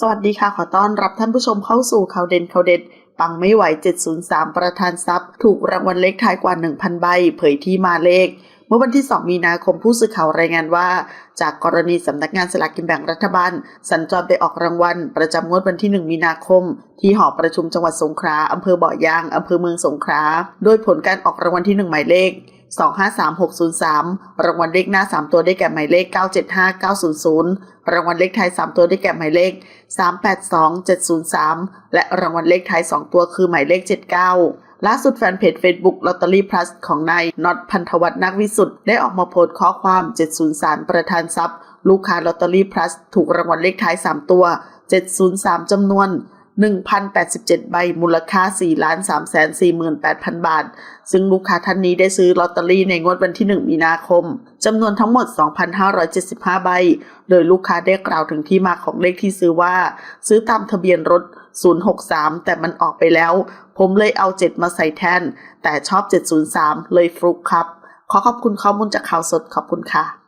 สวัสดีค่ะ ขอต้อนรับท่านผู้ชมเข้าสู่ข่าวเด่นข่าวเด็ด ปังไม่ไหว 703 ประธานทรัพย์ ถูกรางวัลเลขท้ายกว่า 1,000 ใบ เผยที่มาเลข เมื่อวันที่ 2 มีนาคมผู้สื่อข่าวรายงานว่า จากกรณีสำนักงานสลากกินแบ่งรัฐบาล สัญจรไปออกรางวัล ประจำงวดวันที่ 1 มีนาคม ที่หอประชุมจังหวัดสงขลาอำเภอบาะยางอำเภอเมืองสงขลาโดยผลการออกรางวัลที่ 1 หมายเลข253603 รางวัลเลขหน้า 3 ตัวได้แก่หมายเลข 975900 รางวัลเลขท้าย 3 ตัวได้แก่หมายเลข 382703 และรางวัลเลขท้าย 2 ตัวคือหมายเลข 79 ล่าสุดแฟนเพจ Facebook ลอตเตอรี่พลัสของนายน็อตพันธวัฒน์นักวิสุทธ์ได้ออกมาโพสต์ข้อความ 703 ประธานทรัพย์ ลูกค้าลอตเตอรี่พลัสถูกรางวัลเลขท้าย 3 ตัว 703 จำนวน 1,087 ใบมูลค่า 4 3 4 8 0 0 0 บาท ซึ่งลูกค้าท่านนี้ได้ซื้อลอตเตอรี่ในงวดวันที่ 1 มีนาคม จำนวนทั้งหมด 2,575 ใบ โดยลูกค้าได้กล่าวถึงที่มาของเลขที่ซื้อว่า ซื้อตามทะเบียนรถ 063 แต่มันออกไปแล้ว ผมเลยเอา 7 มาใส่แทน แต่ชอบ 703 เลยฟลุกครับ ขอขอบคุณข้อมูลจากข่าวสดขอบคุณค่ะ